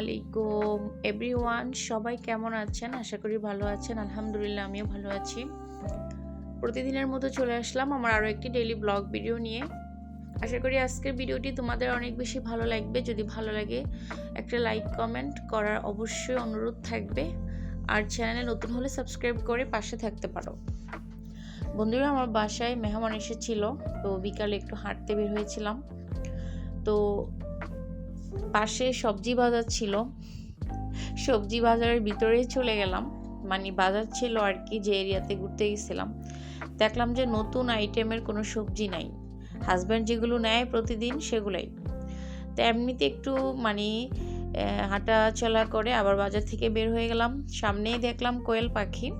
আলাইকুম এভরিওয়ান সবাই কেমন আছেন? আশা করি ভালো আছেন, আলহামদুলিল্লাহ আমিও ভালো আছি। প্রতিদিনের মতো চলে আসলাম আমার আরও একটি ডেইলি ব্লগ ভিডিও নিয়ে। আশা করি আজকের ভিডিওটি তোমাদের অনেক বেশি ভালো লাগবে। যদি ভালো লাগে, একটা লাইক কমেন্ট করার অবশ্যই অনুরোধ থাকবে। আর চ্যানেলে নতুন হলে সাবস্ক্রাইব করে পাশে থাকতে পারো। বন্ধুরা, আমার বাসায় মেহমান এসেছিল, তো বিকালে একটু হাঁটতে বের হয়েছিলাম। তো পাশে সবজি বাজার ছিল। সবজি বাজারের ভিতরেই চলে গেলাম। মানে বাজার ছিল আর কি যে এরিয়াতে ঘুরতে গেছিলাম। দেখলাম যে নতুন আইটেমের কোনো সবজি নাই। হাজব্যান্ড যেগুলো নেয় প্রতিদিন সেগুলাই। তো এমনিতে একটু মানে হাঁটা চলা করে আবার বাজার থেকে বের হয়ে গেলাম। সামনেই দেখলাম কোয়েল পাখি।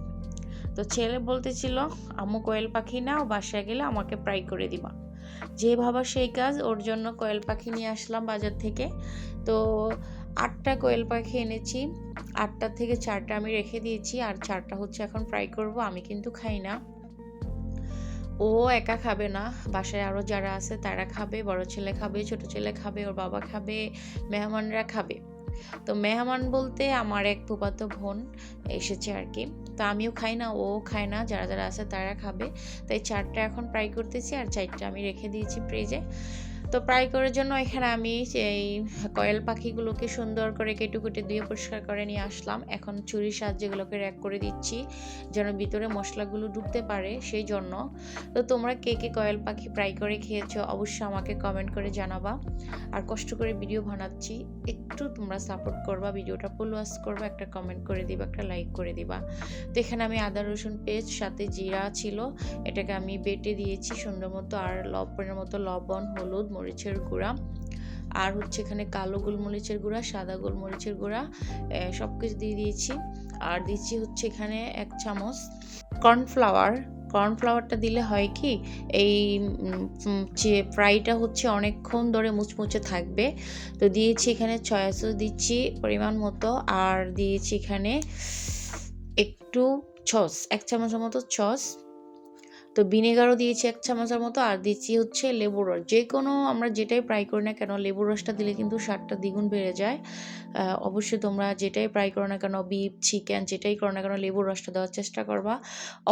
তো ছেলে বলতেছিল, আম্মু কোয়েল পাখি নাও, বাসায় গেলে আমাকে ফ্রাই করে দিবা। যে ভাবা সেই কাজ, ওর জন্য কোয়েল পাখি নিয়ে আসলাম বাজার থেকে। তো আটটা কোয়েল পাখি এনেছি, আটটা থেকে চারটা আমি রেখে দিয়েছি, আর চারটা হচ্ছে এখন ফ্রাই করব, আমি কিন্তু খাই না। ও একা খাবে না, বাসায় আরও যারা আছে তারা খাবে, বড় ছেলে খাবে, ছোট ছেলে খাবে, ওর বাবা খাবে, মেহমানরা খাবে। তো মেহমান বলতে আমার এক ফুপাতো বোন এসেছে আর কি। তো আমিও খাই না, ও খায় না, যারা যারা আছে তারা খাবে। তাই চারটা এখন ফ্রাই করতেছি আর চারটা আমি রেখে দিয়েছি ফ্রিজে তো ফ্রাই করার জন্য এখানে আমি এই কয়েল পাখিগুলোকে সুন্দর করে কেটে কুটে দিয়ে পরিষ্কার করে নিয়ে আসলাম। এখন ছুরির সাহায্যে এগুলোকে র্যাক করে দিচ্ছি, যেন ভিতরে মশলাগুলো ঢুকতে পারে সেই জন্য। তো তোমরা কে কে কয়েল পাখি ফ্রাই করে খেয়েছো অবশ্যই আমাকে কমেন্ট করে জানাবা। আর কষ্ট করে ভিডিও বানাচ্ছি, একটু তোমরা সাপোর্ট করবা, ভিডিওটা ফুল ওয়াশ করবা, একটা কমেন্ট করে দিবা, একটা লাইক করে দিবা। তো এখানে আমি আদা, রসুন পেস্ট সাথে জিরা ছিল, এটাকে আমি বেটে দিয়েছি সুন্দর মতো, আর লবণের মতো লবণ, হলুদ মরিচের গুঁড়া। আর হচ্ছে এখানে কালো গোলমরিচের গুঁড়া, সাদা গোলমরিচের গুঁড়া সব কিছু দিয়ে দিয়েছি। আর দিচ্ছি হচ্ছে এখানে এক চামচ কর্নফ্লাওয়ার। কর্নফ্লাওয়ারটা দিলে হয় কি, এই যে ফ্রাইটা হচ্ছে অনেকক্ষণ ধরে মুচমুচে থাকবে। তো দিয়েছি এখানে ছয়া সস দিচ্ছি পরিমাণ মতো। আর দিয়েছি এখানে একটু ছস এক চামচের মতো ছস তো ভিনেগারও দিয়েছি এক চামচের মতো, আর দিচ্ছি হচ্ছে লেবুর রস। যে কোনো আমরা যেটাই ফ্রাই করি না কেন, লেবুর রসটা দিলে কিন্তু স্বাদটা দ্বিগুণ বেড়ে যায়। অবশ্যই তোমরা যেটাই ফ্রাই করো না কেন বিফ চিকেন যেটাই করো না কেন, লেবুর রসটা দেওয়ার চেষ্টা করবা।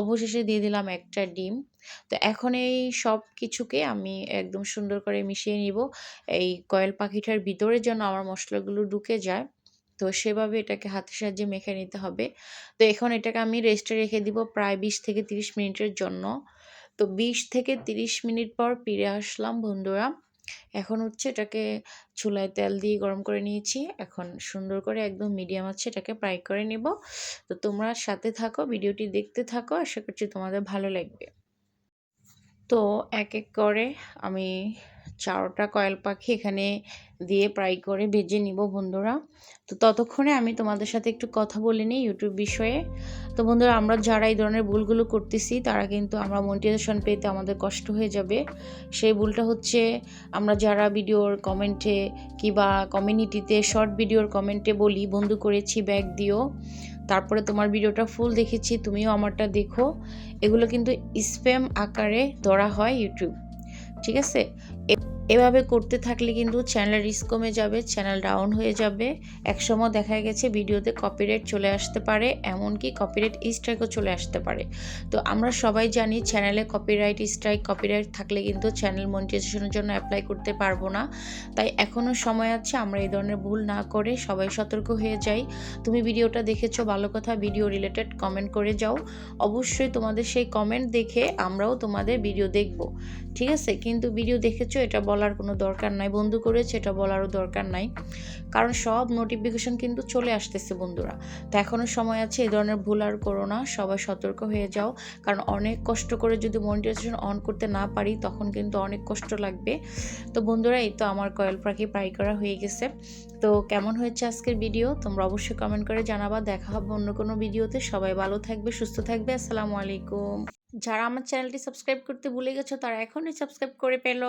অবশেষে দিয়ে দিলাম একটা ডিম। তো এখন এই সব কিছুকে আমি একদম সুন্দর করে মিশিয়ে নিব। এই কয়েল পাখিটার ভিতরে যেন আমার মশলাগুলো ঢুকে যায়। তো সেভাবে এটাকে হাতের সাহায্যে মেখে নিতে হবে। তো এখন এটাকে আমি রেস্টে রেখে দিব প্রায় বিশ থেকে তিরিশ মিনিটের জন্য। তো বিশ থেকে তিরিশ মিনিট পর ফিরে আসলাম বন্ধুরা। এখন হচ্ছে এটাকে চুলায় তেল দিয়ে গরম করে নিয়েছি। এখন সুন্দর করে একদম মিডিয়াম আছে, এটাকে ফ্রাই করে নেব। তো তোমরা সাথে থাকো, ভিডিওটি দেখতে থাকো, আশা করছি তোমাদের ভালো লাগবে। তো এক এক করে আমি চারোটা কয়েল পাখি এখানে দিয়ে ফ্রাই করে ভেজে নিব বন্ধুরা। তো ততক্ষণে আমি তোমাদের সাথে একটু কথা বলে নিই ইউটিউব বিষয়ে। তো বন্ধুরা, আমরা যারা এই ধরনের ভুলগুলো করতেছি, তারা কিন্তু আমরা মনিটাইজেশন পেতে আমাদের কষ্ট হয়ে যাবে। সেই ভুলটা হচ্ছে আমরা যারা ভিডিওর কমেন্টে কিবা কমিউনিটিতে, শর্ট ভিডিওর কমেন্টে বলি, বন্ধু করেছি, ব্যাগ দিও। তারপরে তোমার ভিডিওটা ফুল দেখেছি, তুমিও আমারটা দেখো। এগুলো কিন্তু স্প্যাম আকারে ধরা হয় ইউটিউব। ঠিক আছে এভাবে করতে থাকলে কিন্তু চ্যানেলের রিস্ক কমে যাবে, চ্যানেল ডাউন হয়ে যাবে। একসময় দেখা গেছে ভিডিওতে কপিরাইট চলে আসতে পারে, এমনকি কপিরাইট স্ট্রাইকও চলে আসতে পারে। তো আমরা সবাই জানি চ্যানেলে কপিরাইট স্ট্রাইক কপিরাইট থাকলে কিন্তু চ্যানেল মনিটাইজেশনের জন্য অ্যাপ্লাই করতে পারব না। তাই এখনও সময় আছে, আমরা এই ধরনের ভুল না করে সবাই সতর্ক হয়ে যাই। তুমি ভিডিওটা দেখেছ, ভালো কথা ভিডিও রিলেটেড কমেন্ট করে যাও। অবশ্যই তোমাদের সেই কমেন্ট দেখে আমরাও তোমাদের ভিডিও দেখব। ঠিক আছে? কিন্তু ভিডিও দেখেছ, এটা বলার কোনো দরকার নাই। বন্ধু করেছে এটা বলারও দরকার নাই। কারণ সব নোটিফিকেশন কিন্তু চলে আসতেছে বন্ধুরা। তো এখনও সময় আছে, এই ধরনের ভুল আর করো না। সবাই সতর্ক হয়ে যাও। কারণ অনেক কষ্ট করে যদি মনিটাইজেশন অন করতে না পারি, তখন কিন্তু অনেক কষ্ট লাগবে। তো বন্ধুরা, এই তো আমার কয়েল পাখি প্রাই করা হয়ে গেছে। তো কেমন হয়েছে আজকের ভিডিও তোমরা অবশ্যই কমেন্ট করে জানাবা। দেখা হবে অন্য কোনো ভিডিওতে সবাই ভালো থাকবে, সুস্থ থাকবে। আসসালামু আলাইকুম। যারা আমার চ্যানেলটি সাবস্ক্রাইব করতে ভুলে গেছো, তারা এখনই সাবস্ক্রাইব করে পেল